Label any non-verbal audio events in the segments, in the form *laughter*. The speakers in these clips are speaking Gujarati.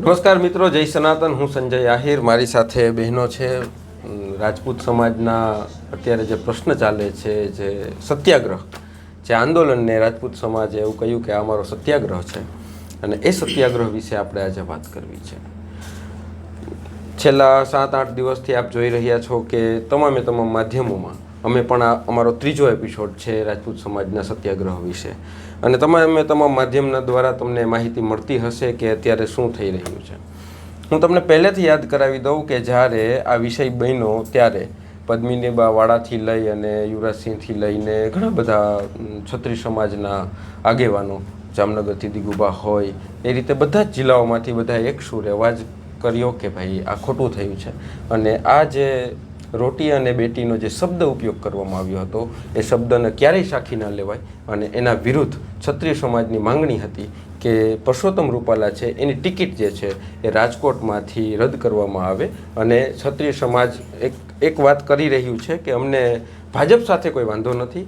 નમસ્કાર મિત્રો, જય સનાતન, હું સંજય આહિર. મારી સાથે બહેનો છે, રાજપૂત સમાજના અત્યારે જે પ્રશ્ન ચાલે છે, જે સત્યાગ્રહ, જે આંદોલનને રાજપૂત સમાજે એવું કહ્યું કે આ અમારો સત્યાગ્રહ છે. અને એ સત્યાગ્રહ વિશે આપણે આજે વાત કરવી છે. છેલ્લા સાત આઠ દિવસથી આપ જોઈ રહ્યા છો કે તમામે તમામ માધ્યમોમાં અમે પણ આ અમારો ત્રીજો એપિસોડ છે રાજપૂત સમાજના સત્યાગ્રહ વિશે. અને તમામે તમામ માધ્યમના દ્વારા તમને માહિતી મળતી હશે કે અત્યારે શું થઈ રહ્યું છે. હું તમને પહેલેથી યાદ કરાવી દઉં કે જ્યારે આ વિષય બન્યો ત્યારે પદ્મિનીબા વાળાથી લઈ અને યુવરાજસિંહથી લઈને ઘણા બધા છત્રી સમાજના આગેવાનો, જામનગરથી દિગુબા હોય, એ રીતે બધા જ જિલ્લાઓમાંથી બધા એક સુર અવાજ કર્યો કે ભાઈ આ ખોટું થયું છે. અને આ જે રોટી અને બેટીનો જે શબ્દ ઉપયોગ કરવામાં આવ્યો હતો, એ શબ્દને ક્યારેય સાખી ન લેવાય અને એના વિરુદ્ધ ક્ષત્રિય સમાજની માંગણી હતી કે પરસોત્તમ રૂપાલા છે, એની ટિકિટ જે છે, એ રાજકોટમાંથી રદ કરવામાં આવે. અને ક્ષત્રિય સમાજ એક એક વાત કરી રહ્યું છે કે અમને ભાજપ સાથે કોઈ વાંધો નથી.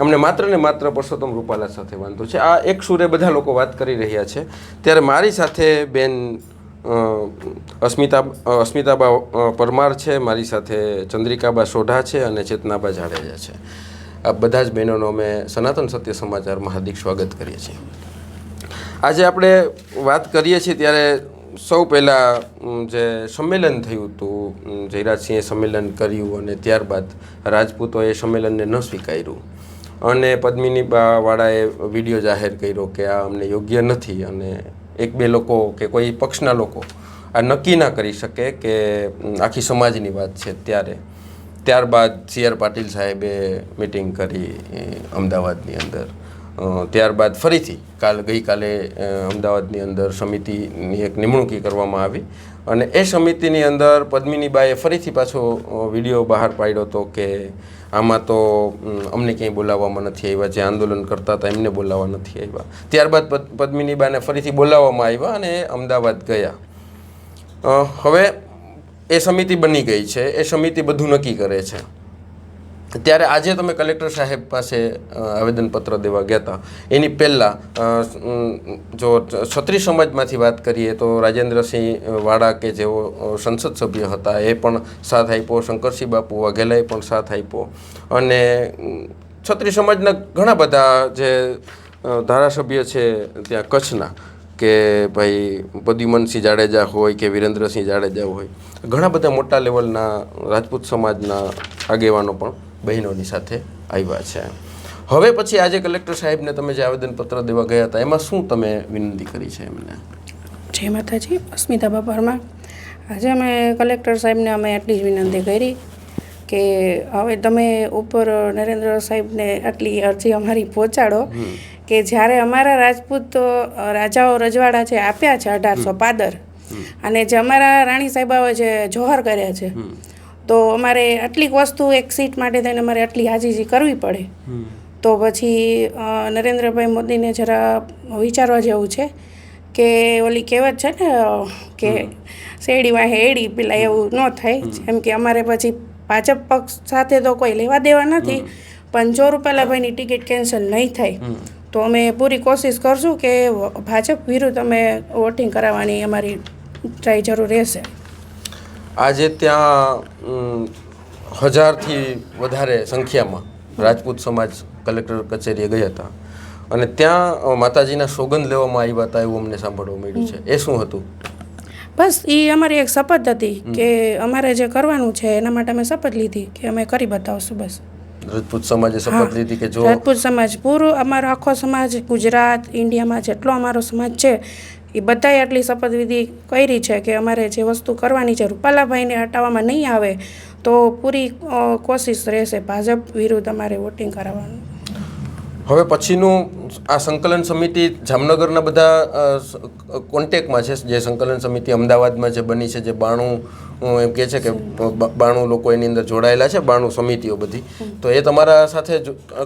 અમને માત્ર ને માત્ર પરસોત્તમ રૂપાલા સાથે વાંધો છે. આ એક સુરે બધા લોકો વાત કરી રહ્યા છે. ત્યારે મારી સાથે બેન અસ્મિતા અસ્મિતાબા પરમાર છે, મારી સાથે ચંદ્રિકાબા સોઢા છે અને ચેતનાબા જાડેજા છે. આ બધા જ બહેનોનો અમે સનાતન સત્ય સમાચારમાં હાર્દિક સ્વાગત કરીએ છીએ. આજે આપણે વાત કરીએ છીએ ત્યારે સૌ પહેલાં જે સંમેલન થયું હતું જયરાજસિંહે સંમેલન કર્યું અને ત્યારબાદ રાજપૂતોએ સંમેલનને ન સ્વીકાર્યું. અને પદ્મિની વાળાએ વીડિયો જાહેર કર્યો કે આ અમને યોગ્ય નથી અને એક બે લોકો કે કોઈ પક્ષના લોકો આ નક્કી ના કરી શકે કે આખી સમાજની વાત છે ત્યારે. ત્યારબાદ સી આર પાટીલ સાહેબે મિટિંગ કરી અમદાવાદની અંદર. ત્યારબાદ ફરીથી કાલ ગઈકાલે અમદાવાદની અંદર સમિતિની એક નિમણૂકી કરવામાં આવી અને એ સમિતિની અંદર પદ્મિનીબાએ ફરીથી પાછો વીડિયો બહાર પાડ્યો હતો કે આમાં તો અમને ક્યાંય બોલાવવામાં નથી આવ્યા. જે આંદોલન કરતા હતા એમને બોલાવવા નથી આવ્યા. ત્યારબાદ પદ- પદ્મિનીબાને ફરીથી બોલાવવામાં આવ્યા અને અમદાવાદ ગયા. હવે એ સમિતિ બની ગઈ છે. એ સમિતિ બધું નક્કી કરે છે. ત્યારે આજે તમે કલેક્ટર સાહેબ પાસે આવેદનપત્ર દેવા ગયા હતા. એની પહેલાં જો ક્ષત્રિય સમાજમાંથી વાત કરીએ તો રાજેન્દ્રસિંહ વાડા કે જેઓ સંસદ સભ્ય હતા, એ પણ સાથ આપ્યો. શંકરસિંહ બાપુ વાઘેલાએ પણ સાથ આપ્યો. અને ક્ષત્રિય સમાજના ઘણા બધા જે ધારાસભ્ય છે ત્યાં કચ્છના, કે ભાઈ પ્રદ્યુમનસિંહ જાડેજા હોય કે વિરેન્દ્રસિંહ જાડેજા હોય, ઘણા બધા મોટા લેવલના રાજપૂત સમાજના આગેવાનો પણ બહેનોની સાથે આવ્યા છે. હવે પછી આજે કલેક્ટર સાહેબને તમે જે આવેદનપત્ર દેવા ગયા હતા એમાં શું તમે વિનંતી કરી છે એમને? જય માતાજી અસ્મિતા પરમાર આજે અમે કલેક્ટર સાહેબને અમે આટલી જ વિનંતી કરી કે હવે તમે ઉપર નરેન્દ્ર સાહેબને આટલી અરજી અમારી પહોંચાડો કે જ્યારે અમારા રાજપૂત રાજાઓ રજવાડા છે આપ્યા છે અઢારસો પાદર અને જે અમારા રાણી સાહેબાઓ જે જોહર કર્યા છે તો અમારે આટલીક વસ્તુ એક સીટ માટે થઈને અમારે આટલી હાજીજી કરવી પડે. તો પછી નરેન્દ્રભાઈ મોદીને જરા વિચારવા જેવું છે કે ઓલી કહેવત છે ને કે શેરડી વાહે એડી પેલા એવું ન થાય. જેમ કે અમારે પછી ભાજપ પક્ષ સાથે તો કોઈ લેવા દેવા નથી પણ જો રૂપાલાભાઈની ટિકિટ કેન્સલ નહીં થાય તો અમે પૂરી કોશિશ કરશું કે ભાજપ વિરુદ્ધ અમે વોટિંગ કરાવવાની અમારી ટ્રાય જરૂર રહેશે. આજે ત્યાં હજારથી વધારે સંખ્યામાં રાજપૂત સમાજ કલેક્ટર કચેરીએ ગયા હતા. અને ત્યાં માતાજીના સોગંદ લેવામાં આવ્યા હતા એવું અમને સાંભળવા મળ્યું છે. એ શું હતું? બસ એ અમારી એક શપથ હતી કે અમારે જે કરવાનું છે એના માટે અમે શપથ લીધી કે અમે કરી બતાવશું બસ. રાજપૂત સમાજે શપથ લીધી કે જો રાજપૂત સમાજ પૂરો અમારો આખો સમાજ ગુજરાત ઇન્ડિયામાં જેટલો અમારો સમાજ છે એ બધાએ આટલી શપથવિધિ કરી છે કે અમારે જે વસ્તુ કરવાની છે રૂપાલાભાઈને હટાવવામાં નહીં આવે, તો પૂરી કોશિશ રહેશે ભાજપ વિરુદ્ધ અમારે વોટિંગ કરાવવાનું. હવે પછીનું આ સંકલન સમિતિ જામનગરના બધા કોન્ટેકમાં છે જે સંકલન સમિતિ અમદાવાદમાં જે બની છે જે બાણું એમ કહે છે કે બાણું લોકો એની અંદર જોડાયેલા છે બાણું સમિતિઓ બધી. તો એ તમારા સાથે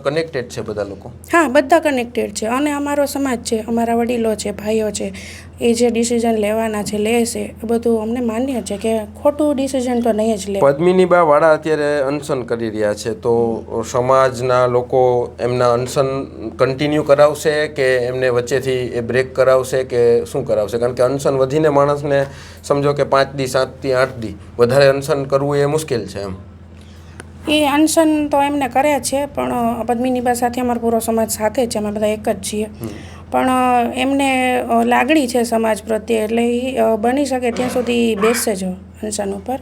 કનેક્ટેડ છે બધા લોકો? હા બધા કનેક્ટેડ છે. અને અમારો સમાજ છે અમારા વડીલો છે ભાઈઓ છે એ જે ડિસિઝન લેવાના છે લે છે એ બધું અમને માન્ય છે કે ખોટું ડિસિઝન તો નહીં જ લે. પદ્મિની બા વાળા અત્યારે અનશન કરી રહ્યા છે તો સમાજના લોકો એમના અનશન કન્ટિન્યુ કરાવશે કે એમને વચ્ચેથી એ બ્રેક કરાવશે કે શું કરાવશે? કારણ કે અનશન વધીને માણસને સમજો કે પાંચ દી સાતથી આઠ દી વધારે અનશન કરવું એ મુશ્કેલ છે એમ. એ અનશન તો એમને કર્યા છે પણ પદ્મિનીબા સાથે અમારો પૂરો સમાજ સાથે છે અમે બધા એક જ છીએ. પણ એમને લાગણી છે સમાજ પ્રત્યે એટલે એ બની શકે ત્યાં સુધી બેસશે જ અનશન ઉપર.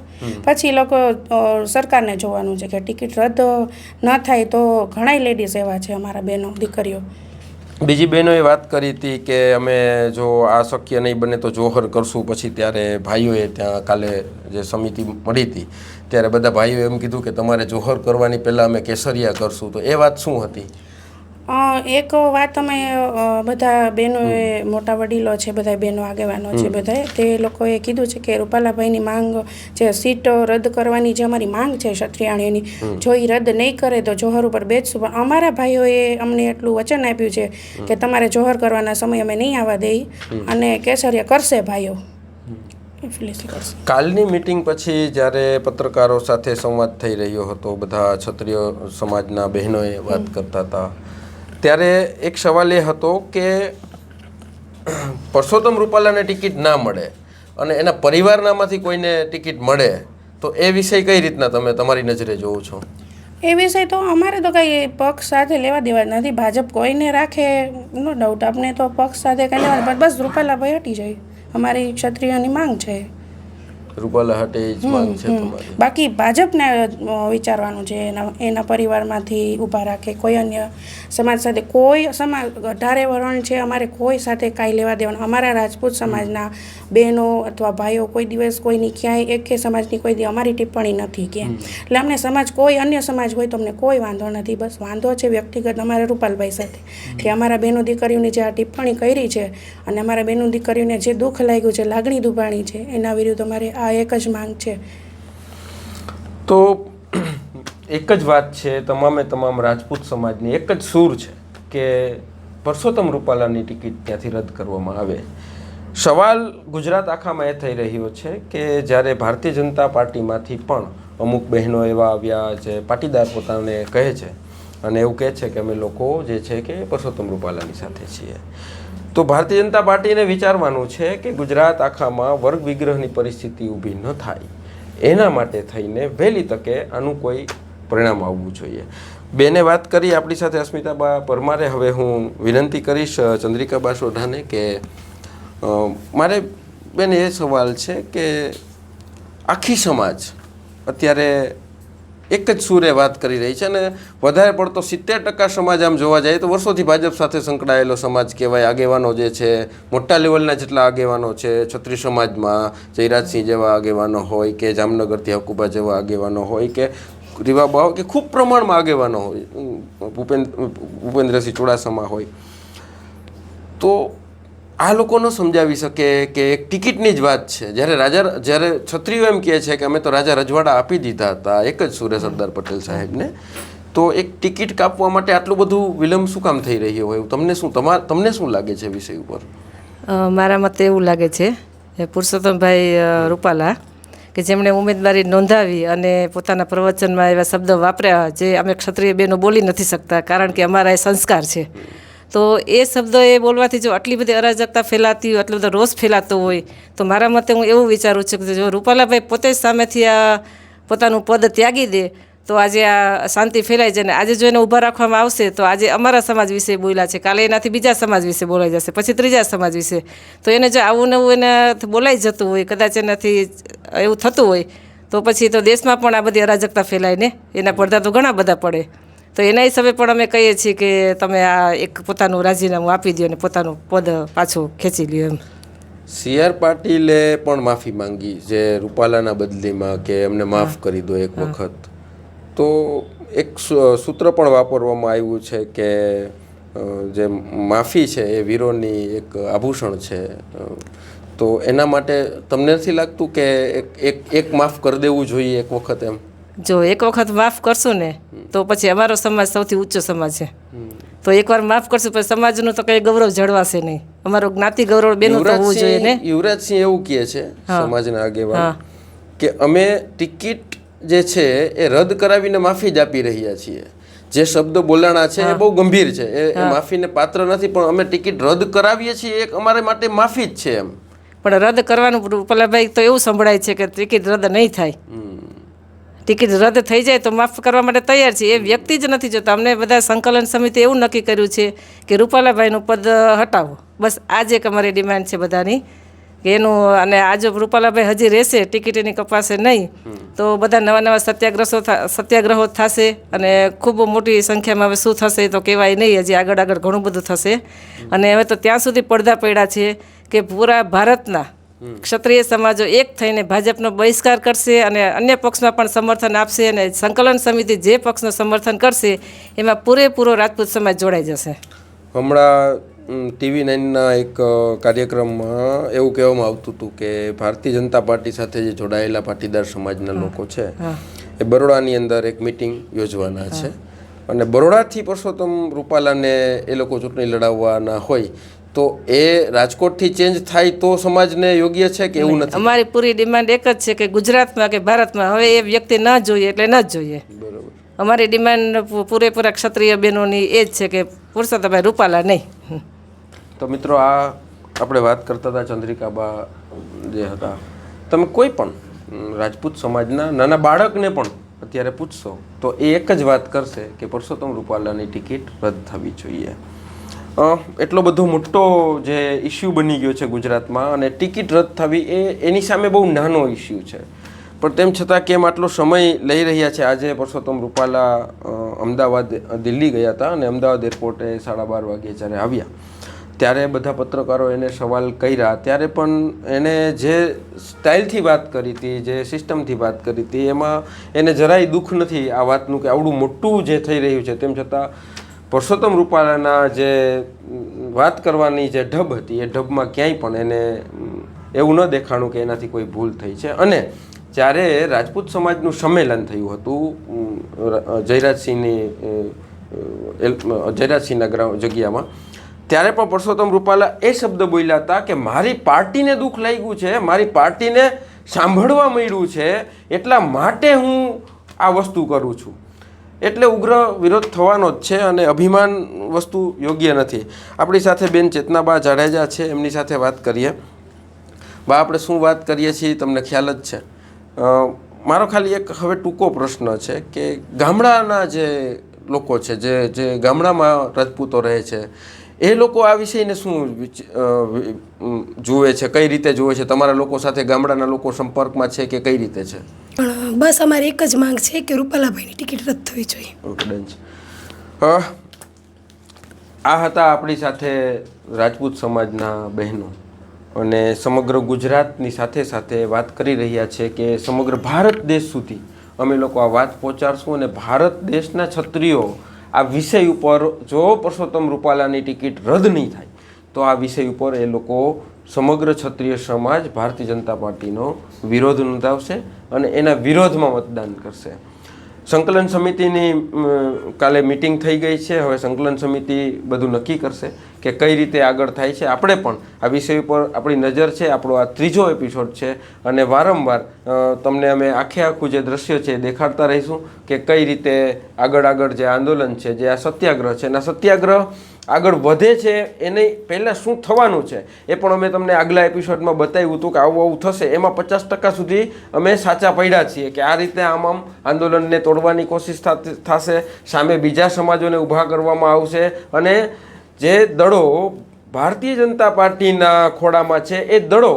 પછી લોકો સરકારને જોવાનું છે કે ટિકિટ રદ ન થાય તો ઘણાય લેડીઝ એવા છે અમારા બહેનો દીકરીઓ. બીજી બહેનોએ વાત કરી હતી કે અમે જો આ શક્ય નહીં બને તો જોહર કરશું. પછી ત્યારે ભાઈઓએ ત્યાં કાલે જે સમિતિ મળી હતી, ત્યારે બધા ભાઈઓએ એમ કીધું કે તમારે જોહર કરવાની પહેલાં અમે કેસરિયા કરશું. તો એ વાત શું હતી? એક વાત અમે બધા બહેનોએ મોટા વડીલો છે બધા બહેનો આગેવાનો છે બધાએ તે લોકોએ કીધું છે કે રૂપાલાભાઈની માંગ જે સીટ રદ કરવાની જે અમારી માંગ છે ક્ષત્રિયાણીની જો એ રદ નહીં કરે તો જોહર ઉપર બેસશું. પણ અમારા ભાઈઓએ અમને એટલું વચન આપ્યું છે કે તમારે જોહર કરવાના સમય અમે નહીં આવવા દઈ અને કેસરિયા કરશે ભાઈઓ. કાલની મિટિંગ પછી જ્યારે પત્રકારો સાથે સંવાદ થઈ રહ્યો હતો બધા ક્ષત્રિય સમાજના બહેનોએ વાત કરતા હતા ત્યારે એક સવાલ એ હતો કે પરસોત્તમ રૂપાલાને ટિકિટ ના મળે અને એના પરિવારનામાંથી કોઈને ટિકિટ મળે, તો એ વિષય કઈ રીતના તમે તમારી નજરે જોવો છો? એ વિષય તો અમારે તો કંઈ પક્ષ સાથે લેવા દેવા નથી. ભાજપ કોઈને રાખે, નો ડાઉટ આપણે તો પક્ષ સાથે કંઈ લેવા પણ બસ રૂપાલાભાઈ હટી જાય. અમારી ક્ષત્રિયની માંગ છે. રૂપાલા હાટે જ માંગ છે તમારી. બાકી ભાજપને વિચારવાનું છે એના એના પરિવારમાંથી ઊભા રાખે. કોઈ અન્ય સમાજ સાથે કોઈ સમાજ અઢારે વરણ છે અમારે કોઈ સાથે કાંઈ લેવા દેવાનું. અમારા રાજપૂત સમાજના બહેનો અથવા ભાઈઓ કોઈ દિવસ કોઈની ક્યાંય એકે સમાજની કોઈ દી અમારી ટિપ્પણી નથી કે. એટલે અમને સમાજ કોઈ અન્ય સમાજ હોય તો અમને કોઈ વાંધો નથી. બસ વાંધો છે વ્યક્તિગત અમારા રૂપાલભાઈ સાથે. કે અમારા બહેનો દીકરીઓની જે આ ટિપ્પણી કરી છે અને અમારા બહેનો દીકરીઓને જે દુઃખ લાગ્યું છે લાગણી દુભાણી છે એના વિરુદ્ધ અમારે આ એક જ માંગ છે. તો *clears throat* એક જ વાત છે, તમામે તમામ રાજપૂત સમાજની એક જ સૂર છે કે પરસોત્તમ રૂપાલાની ટિકિટ ત્યાંથી રદ કરવામાં આવે. સવાલ ગુજરાત આખામાં એ થઈ રહ્યો છે કે જ્યારે ભારતીય જનતા પાર્ટીમાંથી પણ અમુક બહેનો એવા આવ્યા જે પાટીદાર પોતાને કહે છે અને એવું કહે છે કે અમે લોકો જે છે કે પરસોત્તમ રૂપાલાની સાથે છીએ. તો ભારતીય જનતા પાર્ટીને વિચારવાનું છે કે ગુજરાત આખામાં વર્ગ વિગ્રહની પરિસ્થિતિ ઊભી ન થાય. એના માટે થઈને વહેલી તકે આનું કોઈ પરિણામ આવવું જોઈએ. બેને વાત કરી આપણી સાથે અસ્મિતાબા પરમારે. હવે હું વિનંતી કરીશ ચંદ્રિકાબા સોઢાને કે મારે બેન એ સવાલ છે કે આખી સમાજ અત્યારે એક જ સૂરે વાત કરી રહી છે અને વધારે પડતો સિત્તેર ટકા સમાજ આમ જોવા જાય તો વર્ષોથી ભાજપ સાથે સંકળાયેલો સમાજ કહેવાય. આગેવાનો જે છે, મોટા લેવલના જેટલા આગેવાનો છે, છત્રી સમાજમાં જયરાજસિંહ જેવા આગેવાનો હોય કે જામનગરથી હકુબા જેવા આગેવાનો હોય કે રીવાબા કે ખૂબ પ્રમાણમાં આગેવાનો હોય, ભૂપેન્દ્ર, ભૂપેન્દ્રસિંહ ચુડાસમા હોય. તો આ લોકો ન સમજાવી શકે કે એક ટિકિટની જ વાત છે. જ્યારે રાજા જ્યારે છત્રીઓ એમ કહે છે કે અમે તો રાજા રજવાડા આપી દીધા હતા, એક જ સુરે સરદાર પટેલ સાહેબને, તો એક ટિકિટ કાપવા માટે આટલું બધું વિલંબ શું કામ થઈ રહ્યો હોય? તમને શું તમાર તમને શું લાગે છે વિષય ઉપર? મારા મતે એવું લાગે છે પુરુષોત્તમભાઈ રૂપાલા કે જેમણે ઉમેદવારી નોંધાવી અને પોતાના પ્રવચનમાં એવા શબ્દો વાપર્યા જે અમે ક્ષત્રિય બહેનો બોલી નથી શકતા કારણ કે અમારા એ સંસ્કાર છે. તો એ શબ્દો એ બોલવાથી જો આટલી બધી અરાજકતા ફેલાતી હોય, આટલો બધો રોષ ફેલાતો હોય, તો મારા મતે હું એવું વિચારું છું કે જો રૂપાલાભાઈ પોતે સામેથી આ પોતાનું પદ ત્યાગી દે, તો આજે આ શાંતિ ફેલાઈ જાય ને આજે જો એને ઊભા રાખવામાં આવશે, તો આજે અમારા સમાજ વિશે બોલ્યા છે. કાલે એનાથી બીજા સમાજ વિશે બોલાઈ જશે, પછી ત્રીજા સમાજ વિશે. તો એને જો આવું નવું એનાથી બોલાઈ જતું હોય, કદાચ એનાથી એવું થતું હોય, તો પછી તો દેશમાં પણ આ બધી અરાજકતા ફેલાય ને, એના પડદા તો ઘણા બધા પડે. તો એના હિસાબે પણ અમે કહીએ છીએ કે તમે આ એક પોતાનું રાજીનામું આપી દો અને પોતાનું પદ પાછું ખેંચી લ્યો એમ. સી આર પાટીલે પણ માફી માંગી જે રૂપાલાના બદલીમાં કે એમને માફ કરી દો એક વખત. તો એક સૂત્ર પણ વાપરવામાં આવ્યું છે કે જે માફી છે એ વીરોની એક આભૂષણ છે. તો એના માટે તમને નથી લાગતું કે એક એક માફ કરી દેવું જોઈએ એક વખત એમ? જો એક વખત માફ કરશું ને તો પછી અમારો સમાજ સૌથી ઊંચો સમાજ છે. તો એકવાર માફ કરશું પછી સમાજનું તો કંઈ ગૌરવ જળવાશે નહીં. અમારો જ્ઞાતિ ગૌરવ બેનું તો હોવું જોઈએ ને? યુવરાજસિંહ એવું કહે છે સમાજના. આગેવાન કે અમે ટિકિટ જે છે એ રદ કરાવીને માફી જ આપી રહ્યા છીએ. જે શબ્દો બોલાણા છે એ બહુ ગંભીર છે. એ માફીને પાત્ર નથી પણ અમે ટિકિટ રદ કરાવીએ છીએ એક અમારે માટે માફી જ છે એમ. પણ રદ કરવાનું રૂપાલાભાઈ તો એવું સંભળાય છે કે ટિકિટ રદ નહીં થાય. ટિકિટ રદ થઈ જાય તો માફ કરવા માટે તૈયાર છે એ વ્યક્તિ જ નથી જોતા. અમને બધા સંકલન સમિતિ એવું નક્કી કર્યું છે કે રૂપાલાભાઈનું પદ હટાવો. બસ આજે એક અમારી ડિમાન્ડ છે બધાની. કે એનું અને આ જો રૂપાલાભાઈ હજી રહેશે ટિકિટ એની કપાશે નહીં, તો બધા નવા નવા સત્યાગ્રહો સત્યાગ્રહો થશે અને ખૂબ મોટી સંખ્યામાં હવે શું થશે તો કહેવાય નહીં. હજી આગળ આગળ ઘણું બધું થશે. અને હવે તો ત્યાં સુધી પડદા પડ્યા છે કે પૂરા ભારતના ક્ષત્રિય સમાજો એક થઈને ભાજપનો બહિષ્કાર કરશે અને અન્ય પક્ષમાં પણ સમર્થન આપશે અને સંકલન સમિતિ જે પક્ષનું સમર્થન કરશે એમાં પૂરેપૂરો રાજપૂત સમાજ જોડાઈ જશે. હમણાં ટીવી નાઇનના એક કાર્યક્રમમાં એવું કહેવામાં આવતું હતું કે ભારતીય જનતા પાર્ટી સાથે જે જોડાયેલા પાટીદાર સમાજના લોકો છે એ બરોડાની અંદર એક મિટિંગ યોજવાના છે. અને બરોડાથી પરસોત્તમ રૂપાલાને એ લોકો ચૂંટણી લડાવવાના હોય તો એ રાજકોટથી ચેન્જ થાય તો સમાજને યોગ્ય છે કે એવું નથી? અમારી પૂરી ડિમાન્ડ એક જ છે કે ગુજરાતમાં કે ભારતમાં હવે એ વ્યક્તિ ન જોઈએ એટલે ન જોઈએ. બરાબર. અમારી ડિમાન્ડ પૂરેપૂરા ક્ષત્રિય બહેનોની એ જ છે કે પુરુષોત્તમભાઈ રૂપાલા નહીં. તો મિત્રો આ આપણે વાત કરતા હતા ચંદ્રિકાબા જે હતા. તમે કોઈ પણ રાજપૂત સમાજના નાના બાળકને પણ અત્યારે પૂછશો તો એ એક જ વાત કરશે કે પુરુષોત્તમ રૂપાલાની ટિકિટ રદ થવી જોઈએ. એટલો બધો મોટો જે ઇસ્યુ બની ગયો છે ગુજરાતમાં અને ટિકિટ રદ થવી એ એની સામે બહુ નાનો ઇસ્યુ છે. પણ તેમ છતાં કેમ આટલો સમય લઈ રહ્યા છે, આજે પરસોત્તમ રૂપાલા અમદાવાદ દિલ્હી ગયા હતા અને અમદાવાદ એરપોર્ટે સાડા બાર વાગે જ્યારે આવ્યા, ત્યારે બધા પત્રકારો એને સવાલ કર્યા. ત્યારે પણ એને જે સ્ટાઇલથી વાત કરી હતી, જે સિસ્ટમથી વાત કરી હતી, એમાં એને જરાય દુઃખ નથી આ વાતનું કે આવડું મોટું જે થઈ રહ્યું છે. તેમ છતાં પરસોત્તમ રૂપાલાના જે વાત કરવાની જે ઢબ હતી, એ ઢબમાં ક્યાંય પણ એને એવું ન દેખાણું કે એનાથી કોઈ ભૂલ થઈ છે. અને જ્યારે રાજપૂત સમાજનું સંમેલન થયું હતું જયરાજસિંહની જયરાજસિંહના ગ્રાઉન્ડ જગ્યામાં, ત્યારે પણ પરસોત્તમ રૂપાલા એ શબ્દ બોલ્યા હતા કે મારી પાર્ટીને દુઃખ લાગ્યું છે, મારી પાર્ટીને સાંભળવા મળ્યું છે, એટલા માટે હું આ વસ્તુ કરું છું. એટલે ઉગ્ર વિરોધ થવાનો જ છે અને અભિમાન વસ્તુ યોગ્ય નથી. આપણી સાથે બેન ચેતનાબા જાડેજા છે, એમની સાથે વાત કરીએ. બા, આપણે શું વાત કરીએ છીએ તમને ખ્યાલ જ છે. મારો ખાલી એક હવે ટૂંકો પ્રશ્ન છે કે ગામડાના જે લોકો છે, જે જે ગામડામાં રાજપૂતો રહે છે, એ લોકો આ વિષયને શું જુએ છે? કઈ રીતે જુએ છે? તમારા લોકો સાથે ગામડાના લોકો સંપર્કમાં છે કે કઈ રીતે છે? બસ અમારી એક જ માંગ છે કે રૂપાલાભાઈની ટિકિટ રદ થવી જોઈએ. આ હતા આપણી સાથે રાજપૂત સમાજના બહેનો અને સમગ્ર ગુજરાતની સાથે સાથે વાત કરી રહ્યા છે કે સમગ્ર ભારત દેશ સુધી અમે લોકો આ વાત પહોંચાડશું અને ભારત દેશના છત્રીઓ આ વિષય ઉપર જો પરસોત્તમ રૂપાલાની ટિકિટ રદ નહીં થાય, તો આ વિષય ઉપર એ લોકો સમગ્ર ક્ષત્રિય સમાજ ભારતીય જનતા પાર્ટીનો વિરોધ નોંધાવશે અને એના વિરોધમાં મતદાન કરશે. સંકલન સમિતિની કાલે મિટિંગ થઈ ગઈ છે. હવે સંકલન સમિતિ બધું નક્કી કરશે કે કઈ રીતે આગળ થાય છે. આપણે પણ આ વિષય ઉપર આપણી નજર છે, આપણો આ ત્રીજો એપિસોડ છે અને વારંવાર તમને અમે આખે આખું જે દ્રશ્ય છે દેખાડતા રહીશું કે કઈ રીતે આગળ આગળ જે આંદોલન છે, જે આ સત્યાગ્રહ છે. એના સત્યાગ્રહ આગળ વધે છે, એને પહેલાં શું થવાનું છે, એ પણ અમે તમને આગલા એપિસોડમાં બતાવ્યું હતું કે આવું આવું થશે. એમાં પચાસ ટકા સુધી અમે સાચા પડ્યા છીએ કે આ રીતે આમ આમ આંદોલનને તોડવાની કોશિશ થશે, સામે બીજા સમાજોને ઊભા કરવામાં આવશે અને જે દળો ભારતીય જનતા પાર્ટીના ખોળામાં છે, એ દળો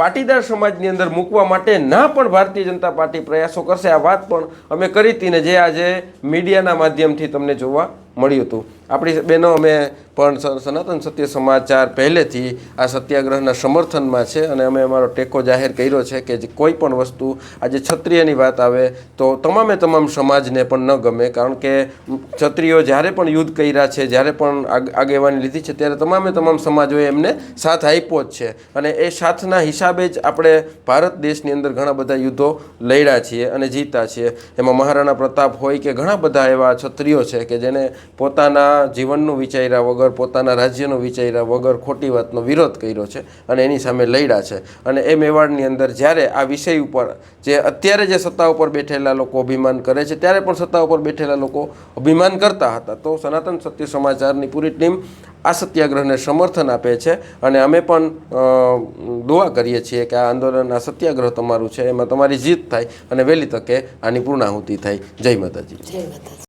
પાટીદાર સમાજની અંદર મૂકવા માટે ના પણ ભારતીય જનતા પાર્ટી પ્રયાસો કરશે. આ વાત પણ અમે કરી હતી ને જે આજે મીડિયાના માધ્યમથી તમને જોવા મળ્યું હતું. આપણી બહેનો, અમે પણ સનાતન સત્ય સમાચાર પહેલેથી આ સત્યાગ્રહના સમર્થનમાં છે અને અમે અમારો ટેકો જાહેર કર્યો છે કે જે કોઈ પણ વસ્તુ આજે ક્ષત્રિયની વાત આવે તો તમામે તમામ સમાજને પણ ન ગમે. કારણ કે ક્ષત્રિયો જ્યારે પણ યુદ્ધ કર્યા છે, જ્યારે પણ આગ- આગેવાની લીધી છે, ત્યારે તમામે તમામ સમાજોએ એમને સાથ આપ્યો જ છે. અને એ સાથના હિસાબે જ આપણે ભારત દેશની અંદર ઘણા બધા યુદ્ધો લડ્યા છીએ અને જીતા છીએ. એમાં મહારાણા પ્રતાપ હોય કે ઘણા બધા એવા ક્ષત્રિયો છે કે જેને પોતાના જીવનનું વિચાર્યા વગર, પોતાના રાજ્યનું વિચાર્યા વગર ખોટી વાતનો વિરોધ કર્યો છે અને એની સામે લડ્યા છે. અને એ મેવાડની અંદર જ્યારે આ વિષય ઉપર જે અત્યારે જે સત્તા ઉપર બેઠેલા લોકો અભિમાન કરે છે, ત્યારે પણ સત્તા ઉપર બેઠેલા લોકો અભિમાન કરતા હતા. તો સનાતન સત્ય સમાચારની પૂરી ટીમ આ સત્યાગ્રહને સમર્થન આપે છે અને અમે પણ દુઆ કરીએ છીએ કે આ આંદોલન, આ સત્યાગ્રહ તમારું છે, એમાં તમારી જીત થાય અને વહેલી તકે આની પૂર્ણાહુતિ થાય. જય માતાજી. જય માતાજી.